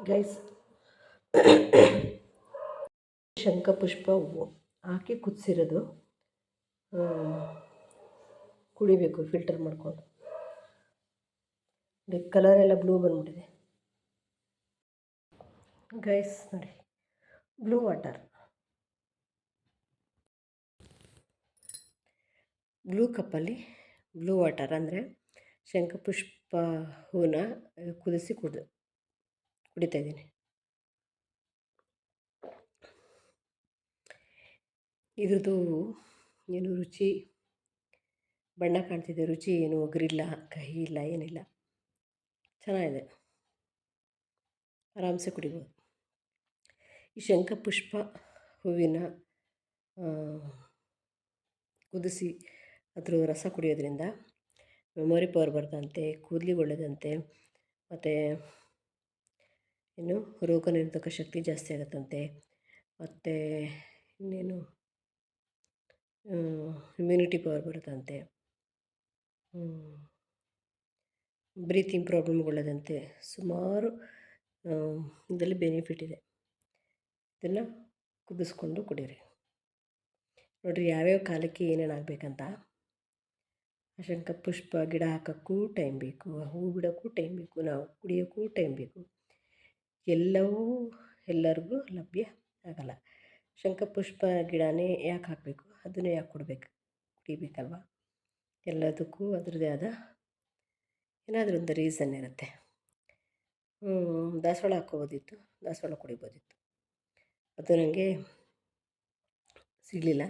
Guys ಶಂಖಪುಷ್ಪ ಹೂವು ಹಾಕಿ ಕುದಿಸಿರೋದು. ಕುಡಿಬೇಕು filter ಮಾಡಿಕೊಂಡು. ಕಲರ್ ಎಲ್ಲ ಬ್ಲೂ ಬಂದ್ಬಿಟ್ಟಿದೆ. ಗೈಸ್ ನೋಡಿ ಬ್ಲೂ ವಾಟರ್ ಬ್ಲೂ ಕಪ್ಪಲ್ಲಿ ಬ್ಲೂ ವಾಟರ್ ಅಂದರೆ ಶಂಖಪುಷ್ಪ ಹೂವನ್ನ ಕುದಿಸಿ ಕುಡಿದು ಕುಡಿತಾ ಇದ್ದೀನಿ. ಇದ್ರದ್ದು ಏನು ರುಚಿ, ಬಣ್ಣ ಕಾಣ್ತಿದೆ, ರುಚಿ ಏನು ಒಗರಿಲ್ಲ ಕಹಿ ಇಲ್ಲ, ಏನಿಲ್ಲ. ಚೆನ್ನಾಗಿದೆ. ಆರಾಮ್ಸೆ ಕುಡಿಬೋದು. ಈ ಶಂಖಪುಷ್ಪ ಹೂವಿನ ಕುದಿಸಿ ಅದ್ರ ರಸ ಕುಡಿಯೋದ್ರಿಂದ ಮೆಮೊರಿ ಪವರ್ ಬರ್ತಂತೆ ಕೂದಲಿಗೆ ಒಳ್ಳೆಯದಂತೆ, ಮತ್ತು ಏನು ರೋಗ ನಿರೋಧಕ ಶಕ್ತಿ ಜಾಸ್ತಿ ಆಗುತ್ತಂತೆ. ಮತ್ತು ಇನ್ನೇನು? ಇಮ್ಯುನಿಟಿ ಪವರ್ ಬರುತ್ತಂತೆ. ಬ್ರೀತಿಂಗ್ ಪ್ರಾಬ್ಲಮ್ಗಳದಂತೆ ಸುಮಾರು ಇದರಲ್ಲಿ ಬೆನಿಫಿಟ್ ಇದೆ. ಇದನ್ನು ಕುದಿಸ್ಕೊಂಡು ಕುಡಿಯಿರಿ ನೋಡಿರಿ ಯಾವ್ಯಾವ ಕಾಲಕ್ಕೆ ಏನೇನು ಆಗಬೇಕಂತ? ಶಂಕ ಪುಷ್ಪ, ಗಿಡ ಹಾಕೋಕ್ಕೂ ಟೈಮ್ ಬೇಕು, ಹೂ ಬಿಡೋಕ್ಕೂ ಟೈಮ್ ಬೇಕು, ನಾವು ಕುಡಿಯೋಕ್ಕೂ ಟೈಮ್ ಬೇಕು. ಎಲ್ಲವೂ ಎಲ್ಲರಿಗೂ ಲಭ್ಯ ಆಗಲ್ಲ. ಶಂಖಪುಷ್ಪ ಗಿಡನೇ ಯಾಕೆ ಹಾಕಬೇಕು? ಅದನ್ನೇ ಯಾಕೆ ಕೊಡಬೇಕು? ಕುಡಿಬೇಕಲ್ವ? ಎಲ್ಲದಕ್ಕೂ ಅದರದ್ದೇ ಆದ ಏನಾದರೂ ಒಂದು ರೀಸನ್ ಇರುತ್ತೆ. ದಾಸವಾಳ ಹಾಕೋಬೋದಿತ್ತು ದಾಸವಾಳ ಕುಡಿಬೋದಿತ್ತು. ಅದು ನನಗೆ ಸಿಗಲಿಲ್ಲ.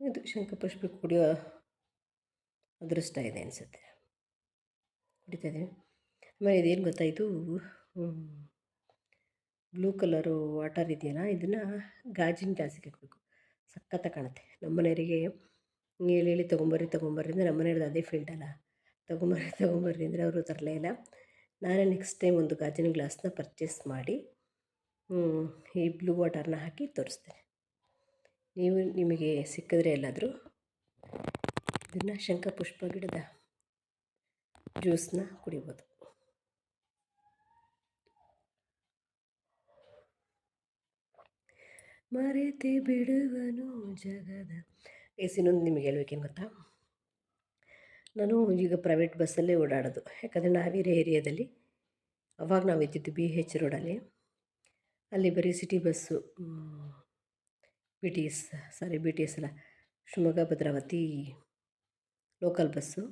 ಇದು ಶಂಖಪುಷ್ಪ ಕುಡಿಯೋ ಅದೃಷ್ಟ ಇದೆ ಅನಿಸುತ್ತೆ. ಕುಡಿತಾ ಇದ್ದೀನಿ. ಆಮೇಲೆ ಇದೇನು ಗೊತ್ತಾಯಿತು? ಬ್ಲೂ ಕಲರು ವಾಟರ್ ಇದೆಯಲ್ಲ, ಇದನ್ನು ಗಾಜಿನ ಗ್ಲಾಸಿಗೆ ಹಾಕಬೇಕು. ಸಖತ್ತ ಕಾಣುತ್ತೆ. ನಮ್ಮ ಮನೆಯವರಿಗೆ ಹೇಳಿ ಹೇಳಿ ತೊಗೊಂಬರ್ರಿ ತೊಗೊಂಬರ್ರಿ ಅಂದರೆ ನಮ್ಮ ಮನೆಯವ್ರದ್ದು ಅದೇ ಫೀಲ್ಡ್ ಅಲ್ಲ. ತೊಗೊಂಬರ್ರಿ ತೊಗೊಂಬರ್ರಿ ಅಂದರೆ ಅವರು ತರಲೇ ಇಲ್ಲ. ನಾನೇ ನೆಕ್ಸ್ಟ್ ಟೈಮ್ ಒಂದು ಗಾಜಿನ ಗ್ಲಾಸ್ನ ಪರ್ಚೇಸ್ ಮಾಡಿ ಈ ಬ್ಲೂ ವಾಟರ್ನ ಹಾಕಿ ತೋರಿಸ್ತೇನೆ. ನೀವು ನಿಮಗೆ ಸಿಕ್ಕಿದ್ರೆ ಎಲ್ಲಾದರೂ ಇದನ್ನು ಶಂಖಪುಷ್ಪ ಗಿಡದ ಜ್ಯೂಸನ್ನ ಕುಡಿಬೋದು. ಮರೆತೆ ಬಿಡುವನು ಜಗದ. ಎಸ್, ಇನ್ನೊಂದು ನಿಮಗೆ ಹೇಳ್ಬೇಕೇನು ಗೊತ್ತಾ? ನಾನು ಈಗ ಪ್ರೈವೇಟ್ ಬಸ್ಸಲ್ಲೇ ಓಡಾಡೋದು. ಯಾಕಂದರೆ ನಾವೀರ ಏರಿಯಾದಲ್ಲಿ ಅವಾಗ ನಾವು ಇದ್ದಿದ್ದು ಬಿ ಹೆಚ್ ರೋಡಲ್ಲಿ ಅಲ್ಲಿ. ಬರೀ city bus B T S sorry B T S ಅಲ್ಲ, ಶಿವಮೊಗ್ಗ, ಭದ್ರಾವತಿ ಲೋಕಲ್ ಬಸ್ಸು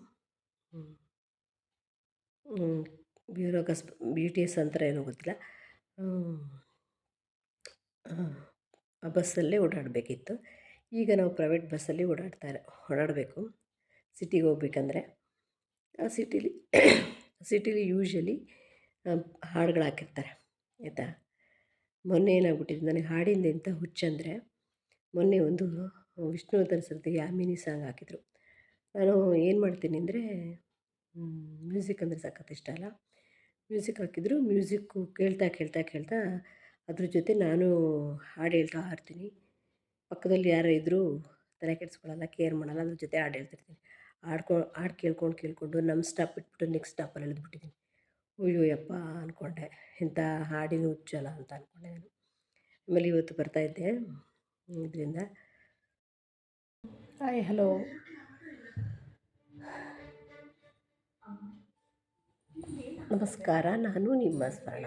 ಬ್ಯೂರೋಗಸ್ ಬಿ ಟಿ ಎಸ್ ಅಂತರ ಏನೋ ಗೊತ್ತಿಲ್ಲ. ಬಸ್ಸಲ್ಲೇ ಓಡಾಡಬೇಕಿತ್ತು. ಈಗ ನಾವು ಪ್ರೈವೇಟ್ ಬಸ್ಸಲ್ಲಿ ಓಡಾಡ್ತಾರೆ ಓಡಾಡಬೇಕು. ಸಿಟಿಗೆ ಹೋಗ್ಬೇಕಂದ್ರೆ, ಆ ಸಿಟೀಲಿ ಸಿಟೀಲಿ ಯೂಶ್ವಲಿ ಹಾಡುಗಳು ಹಾಕಿರ್ತಾರೆ, ಆಯಿತಾ? ಮೊನ್ನೆ ಏನಾಗ್ಬಿಟ್ಟಿದೆ ನನಗೆ ಹಾಡಿಂದ ಎಂಥ ಹುಚ್ಚಂದರೆ ಮೊನ್ನೆ ಒಂದು ವಿಷ್ಣುವರ್ಧನ್ ಸರ್ದು ಯಾಮಿನಿ ಸಾಂಗ್ ಹಾಕಿದರು. ನಾನು ಏನು ಮಾಡ್ತೀನಿ ಅಂದರೆ ಮ್ಯೂಸಿಕ್ ಅಂದರೆ ಸಖತ್ ಇಷ್ಟ ಅಲ್ಲ? ಮ್ಯೂಸಿಕ್ ಹಾಕಿದ್ರು, ಮ್ಯೂಸಿಕ್ಕು ಕೇಳ್ತಾ ಕೇಳ್ತಾ ಕೇಳ್ತಾ ಅದ್ರ ಜೊತೆ ನಾನು ಹಾಡು ಹೇಳ್ತಾ ಇರ್ತೀನಿ ಪಕ್ಕದಲ್ಲಿ ಯಾರೋ ಇದ್ದರೂ ತಲೆ ಕೆಡಿಸ್ಕೊಳ್ಳಲ್ಲ ಕೇರ್ ಮಾಡಲ್ಲ ಅದ್ರ ಜೊತೆ ಹಾಡು ಹೇಳ್ತಿರ್ತೀನಿ. ಹಾಡ್ಕೊ ಹಾಡು ಕೇಳ್ಕೊಂಡು ಕೇಳಿಕೊಂಡು ನಮ್ಮ ಸ್ಟಾಪ್ ಬಿಟ್ಬಿಟ್ಟು ನೆಕ್ಸ್ಟ್ ಸ್ಟಾಪಲ್ಲಿ ಇಳಿದ್ಬಿಟ್ಟಿದ್ದೀನಿ ಅಯ್ಯೋ ಯಪ್ಪ ಅಂದ್ಕೊಂಡೆ ಇಂಥ ಹಾಡಿನ ಹುಚ್ಚಲ್ಲ ಅಂತ ಅಂದ್ಕೊಂಡೆ ನಾನು. ಆಮೇಲೆ ಇವತ್ತು ಬರ್ತಾಯಿದ್ದೆ ಇದರಿಂದ. ಹಾಯ್ ಹಲೋ ನಮಸ್ಕಾರ ನಾನು ನಿಮ್ಮ ಸ್ವರ್ಣ.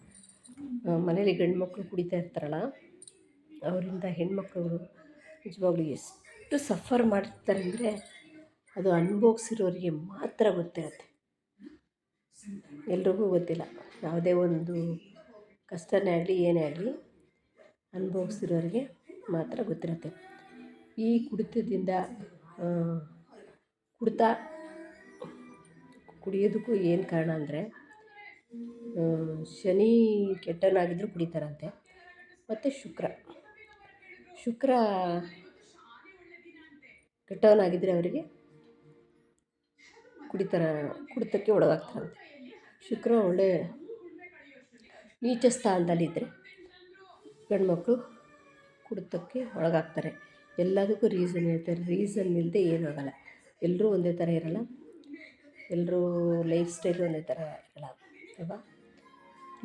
ಮನೇಲಿ ಗಂಡು ಮಕ್ಕಳು ಕುಡಿತಾ ಇರ್ತಾರಲ್ಲ, ಅವರಿಂದ ಹೆಣ್ಮಕ್ಳು ನಿಜವಾಗ್ಲೂ ಎಷ್ಟು ಸಫರ್ ಮಾಡ್ತಾರೆ ಅಂದರೆ ಅದು ಅನುಭವಿಸಿರೋರಿಗೆ ಮಾತ್ರ ಗೊತ್ತಿರುತ್ತೆ. ಎಲ್ರಿಗೂ ಗೊತ್ತಿಲ್ಲ. ಯಾವುದೇ ಒಂದು ಕಷ್ಟನೇ ಆಗಲಿ, ಏನೇ ಆಗಲಿ ಅನುಭವಿಸಿರೋರಿಗೆ ಮಾತ್ರ ಗೊತ್ತಿರುತ್ತೆ. ಈ ಕುಡಿತದಿಂದ ಕುಡಿತ ಕುಡಿಯೋದಕ್ಕೂ ಏನು ಕಾರಣ ಅಂದರೆ ಶನಿ ಕೆಟ್ಟವನಾಗಿದ್ದರೂ ಕುಡಿತಾರಂತೆ. ಮತ್ತು ಶುಕ್ರ. ಶುಕ್ರ ಕೆಟ್ಟವನಾಗಿದ್ದರೆ ಅವರಿಗೆ ಕುಡಿತಾರ, ಕುಡಿತಕ್ಕೆ ಒಳಗಾಗ್ತಾರಂತೆ. ಶುಕ್ರ ಒಳ್ಳೆ ನೀಚ ಸ್ಥಾನದಲ್ಲಿದ್ದರೆ ಗಂಡುಮಕ್ಕಳು ಕುಡಿತಕ್ಕೆ ಒಳಗಾಗ್ತಾರೆ. ಎಲ್ಲದಕ್ಕೂ ರೀಸನ್ ಹೇಳ್ತಾರೆ. ರೀಸನ್ ಇಲ್ಲದೆ ಏನೂ ಆಗೋಲ್ಲ. ಎಲ್ಲರೂ ಒಂದೇ ಥರ ಇರಲ್ಲ. ಎಲ್ಲರೂ ಲೈಫ್ ಸ್ಟೈಲು ಒಂದೇ ಥರ ಇರಲ್ಲ. ಅಲ್ವಾ?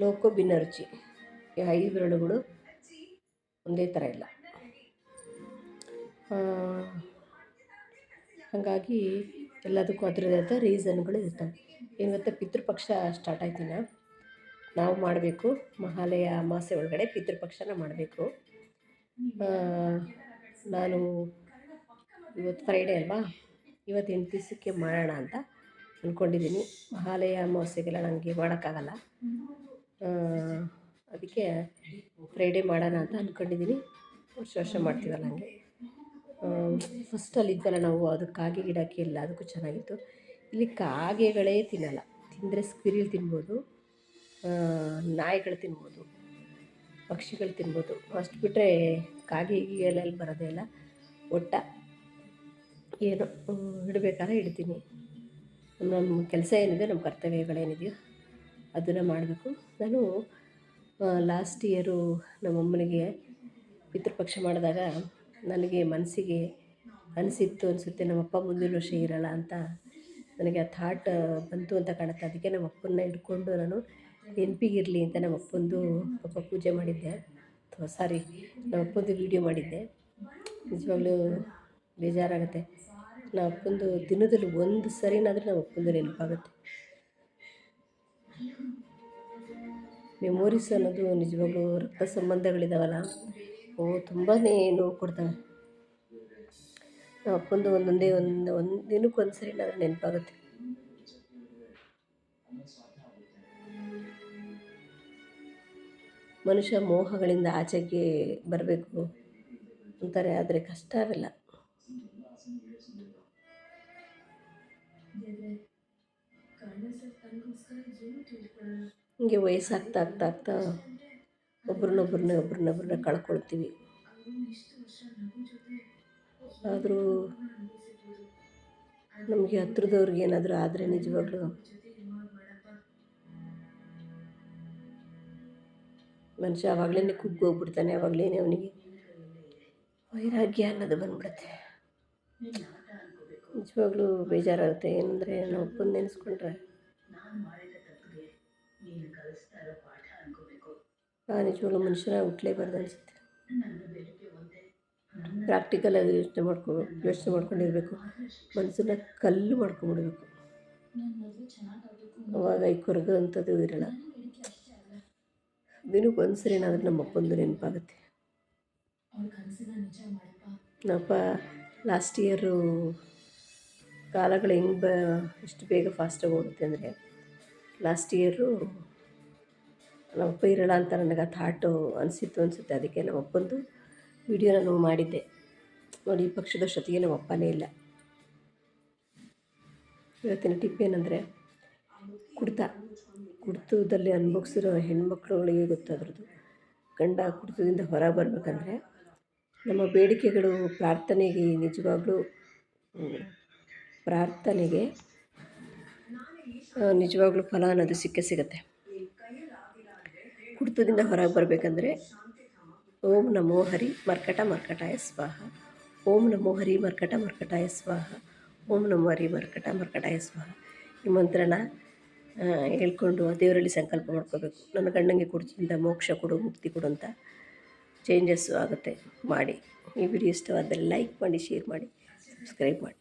ಲೋಕ ರುಚಿ ಈ ಐದು ಬೆರಳುಗಳು ಒಂದೇ ಥರ ಇಲ್ಲ. ಹಾಗಾಗಿ ಎಲ್ಲದಕ್ಕೂ ಅದರದೇ ಆದ ರೀಸನ್ಗಳು ಇರ್ತವೆ. ಏನು ಗೊತ್ತಾ, ಪಿತೃಪಕ್ಷ ಸ್ಟಾರ್ಟ್ ಆಯ್ತಿನ ನಾವು ಮಾಡಬೇಕು, ಮಹಾಲಯ ಅಮಾಸೆ ಒಳಗಡೆ ಪಿತೃಪಕ್ಷನ ಮಾಡಬೇಕು. ನಾನು ಇವತ್ತು ಫ್ರೈಡೇ ಅಲ್ವಾ? ಇವತ್ತು ಎಂಟು ದಿವಸಕ್ಕೆ ಮಾಡೋಣ ಅಂತ ಅಂದ್ಕೊಂಡಿದ್ದೀನಿ ಮಹಾಲಯ ಅಮಾವಾಸ್ಯೆಗೆಲ್ಲ ನನಗೆ ಮಾಡೋಕ್ಕಾಗಲ್ಲ. ಅದಕ್ಕೆ ಫ್ರೈಡೇ ಮಾಡೋಣ ಅಂತ ಅಂದ್ಕೊಂಡಿದ್ದೀನಿ ವರ್ಷ ವರ್ಷ ಮಾಡ್ತೀವಲ್ಲ ಹಂಗೆ. ಫಸ್ಟ್ ಇದ್ದಲ್ಲ ನಾವು ಅದು ಕಾಗೆ ಗಿಡಕ್ಕೆ ಎಲ್ಲ ಅದಕ್ಕೂ ಚೆನ್ನಾಗಿತ್ತು. ಇಲ್ಲಿ ಕಾಗೆಗಳೇ ತಿನ್ನಲ್ಲ. ತಿಂದರೆ ಸ್ಕ್ವಿರಿಲ್ ತಿನ್ಬೋದು ನಾಯಿಗಳು ತಿನ್ಬೋದು, ಪಕ್ಷಿಗಳು ತಿನ್ಬೋದು. ಅಷ್ಟು ಬಿಟ್ಟರೆ ಕಾಗೆ ಗೀಗೆಲ್ಲ ಬರೋದೇ ಇಲ್ಲ. ಒಟ್ಟ ಏನು ಇಡಬೇಕಾದ್ರೆ ಇಡ್ತೀನಿ. ನಮ್ಮ ಕೆಲಸ ಏನಿದೆ ನಮ್ಮ ಕರ್ತವ್ಯಗಳೇನಿದೆಯೋ. ಅದನ್ನು ಮಾಡಬೇಕು. ನಾನು ಲಾಸ್ಟ್ ಇಯರು ನಮ್ಮಮ್ಮನಿಗೆ ಪಿತೃಪಕ್ಷ ಮಾಡಿದಾಗ ನನಗೆ ಮನಸ್ಸಿಗೆ ಅನಿಸಿತ್ತು, ಅನಿಸುತ್ತೆ, ನಮ್ಮಪ್ಪ ಮುಂದಿನ ವರ್ಷ ಇರಲ್ಲ ಅಂತ. ನನಗೆ ಆ ಥಾಟ್ ಬಂತು ಅಂತ ಕಾಣುತ್ತೆ. ಅದಕ್ಕೆ ನಮ್ಮ ಅಪ್ಪನ್ನ ಹಿಡ್ಕೊಂಡು ನಾನು ನೆನಪಿಗಿರಲಿ ಅಂತ ನಮ್ಮ ಅಪ್ಪಂದು ಪಾಪ ಪೂಜೆ ಮಾಡಿದ್ದೆ. ಅಥವಾ ಸಾರಿ ನಮ್ಮ ಅಪ್ಪಂದು ವೀಡಿಯೋ ಮಾಡಿದ್ದೆ. ನಿಜವಾಗ್ಲೂ ಬೇಜಾರಾಗುತ್ತೆ. ನಮ್ಮ ಅಪ್ಪಂದು ದಿನದಲ್ಲಿ ಒಂದು ಸರಿನಾದರೂ ನಮ್ಮ ಅಪ್ಪಂದು ನೆನಪಾಗುತ್ತೆ. ಮೆಮೊರೀಸ್ ಅನ್ನೋದು ನಿಜವಾಗ್ಲೂ ರಕ್ತ ಸಂಬಂಧಗಳಿದಾವಲ್ಲ ಓ ತುಂಬಾ ನೋವು ಕೊಡ್ತವೆ. ನಮ್ಮ ಅಪ್ಪಂದು ಒಂದೊಂದೇ ಒಂದು ಒಂದು ದಿನಕ್ಕೆ ಸರಿನಾದರೂ ನೆನಪಾಗುತ್ತೆ. ಮನುಷ್ಯ ಮೋಹಗಳಿಂದ ಆಚೆಗೆ ಬರಬೇಕು ಅಂತಾರೆ, ಆದರೆ ಕಷ್ಟ ಅವೆಲ್ಲ ಹಿಂಗೆ ವಯಸ್ಸಾಗ್ತಾ ಆಗ್ತಾ ಆಗ್ತಾ ಒಬ್ರನ್ನೊಬ್ರನ್ನ ಒಬ್ರನ್ನೊಬ್ರನ್ನ ಕಳ್ಕೊಳ್ತೀವಿ. ಆದರೂ ನಮಗೆ ಹತ್ರದವ್ರಿಗೆ ಏನಾದರೂ ಆದರೆ ನಿಜವಾಗ್ಲೂ ಮನುಷ್ಯ ಆವಾಗಲೇ ಕುಗ್ಗೋಗ್ಬಿಡ್ತಾನೆ ಆವಾಗಲೇ ಅವನಿಗೆ ವೈರಾಗ್ಯ ಅನ್ನೋದು ಬಂದ್ಬಿಡುತ್ತೆ. ನಿಜವಾಗ್ಲೂ ಬೇಜಾರಾಗುತ್ತೆ. ಏನಂದರೆ ನಾನು ಒಪ್ಪಂದು ನೆನೆಸ್ಕೊಂಡ್ರೆ. ಆ, ನಿಜವಾಗ್ಲೂ ಮನುಷ್ಯನ ಹುಟ್ಟಲೇಬಾರ್ದು ಅನಿಸುತ್ತೆ. ಪ್ರಾಕ್ಟಿಕಲಾಗಿ ಯೋಚನೆ ಮಾಡ್ಕೊ, ಯೋಚನೆ ಮಾಡ್ಕೊಂಡಿರಬೇಕು. ಮನಸ್ಸನ್ನ ಕಲ್ಲು ಮಾಡ್ಕೊಂಬಿಡ್ಬೇಕು ಅವಾಗ ಈ ಕೊರಗು ಅಂಥದ್ದು ಇರಲ್ಲ. ದಿನಕ್ಕೆ ಒಂದು ಏನಾದರೂ ನಮ್ಮ ಅಪ್ಪಂದು ನೆನಪಾಗುತ್ತೆ. ನಮ್ಮಪ್ಪ ಲಾಸ್ಟ್ ಇಯರು ಕಾಲಗಳು ಹೆಂಗೆ ಬ, ಎಷ್ಟು ಬೇಗ ಫಾಸ್ಟಾಗಿ ಹೋಗುತ್ತೆ ಅಂದರೆ ಲಾಸ್ಟ್ ಇಯರು ನಮ್ಮಪ್ಪ ಇರೋಲ್ಲ ಅಂತ ನನಗೆ ಆ ಥಾಟು ಅನಿಸಿತ್ತು ಅನಿಸುತ್ತೆ. ಅದಕ್ಕೆ ನಮ್ಮಪ್ಪಂದು ವಿಡಿಯೋ ನಾನು ಮಾಡಿದ್ದೆ. ನೋಡಿ, ಈ ಪಕ್ಷದ ಜೊತೆಗೆ ನಮ್ಮಪ್ಪನೇ ಇಲ್ಲ. ಇವತ್ತಿನ ಟಿಪ್ ಏನಂದರೆ ಕುಡ್ತ. ಕುಡ್ತದಲ್ಲಿ ಅನುಭವಿಸಿರೋ ಹೆಣ್ಮಕ್ಳುಗಳಿಗೆ ಗೊತ್ತಾದ್ರದ್ದು ಗಂಡ ಕುಡ್ತದಿಂದ ಹೊರ ಬರಬೇಕಂದ್ರೆ ನಮ್ಮ ಬೇಡಿಕೆಗಳು, ಪ್ರಾರ್ಥನೆಗೆ ನಿಜವಾಗ್ಲೂ ಪ್ರಾರ್ಥನೆಗೆ ನಿಜವಾಗ್ಲೂ ಫಲ ಅನ್ನೋದು ಸಿಕ್ಕೇ ಸಿಗುತ್ತೆ. ಕುಡಿತದಿಂದ ಹೊರಗೆ ಬರಬೇಕಂದ್ರೆ, ಓಂ ನಮೋ ಹರಿ ಮರ್ಕಟ ಮರ್ಕಟಾಯ ಸ್ವಾಹ. ಓಂ ನಮೋ ಹರಿ ಮರ್ಕಟ ಮರ್ಕಟಾಯ ಸ್ವಾಹ. ಓಂ ನಮೋ ಹರಿ ಮರ್ಕಟ ಮರ್ಕಟಾಯ ಸ್ವಾಹ. ಈ ಮಂತ್ರನ ಹೇಳ್ಕೊಂಡು ದೇವರಲ್ಲಿ ಸಂಕಲ್ಪ ಮಾಡ್ಕೋಬೇಕು. ನನ್ನ ಗಂಡಂಗೆ ಕುಡಿತದಿಂದ ಮೋಕ್ಷ ಕೊಡು, ಮುಕ್ತಿ ಕೊಡು ಅಂತ ಚೇಂಜಸ್ಸು ಆಗುತ್ತೆ. ಮಾಡಿ. ಈ ವಿಡಿಯೋ ಇಷ್ಟವಾದಲ್ಲಿ ಲೈಕ್ ಮಾಡಿ ಶೇರ್ ಮಾಡಿ ಸಬ್ಸ್ಕ್ರೈಬ್ ಮಾಡಿ.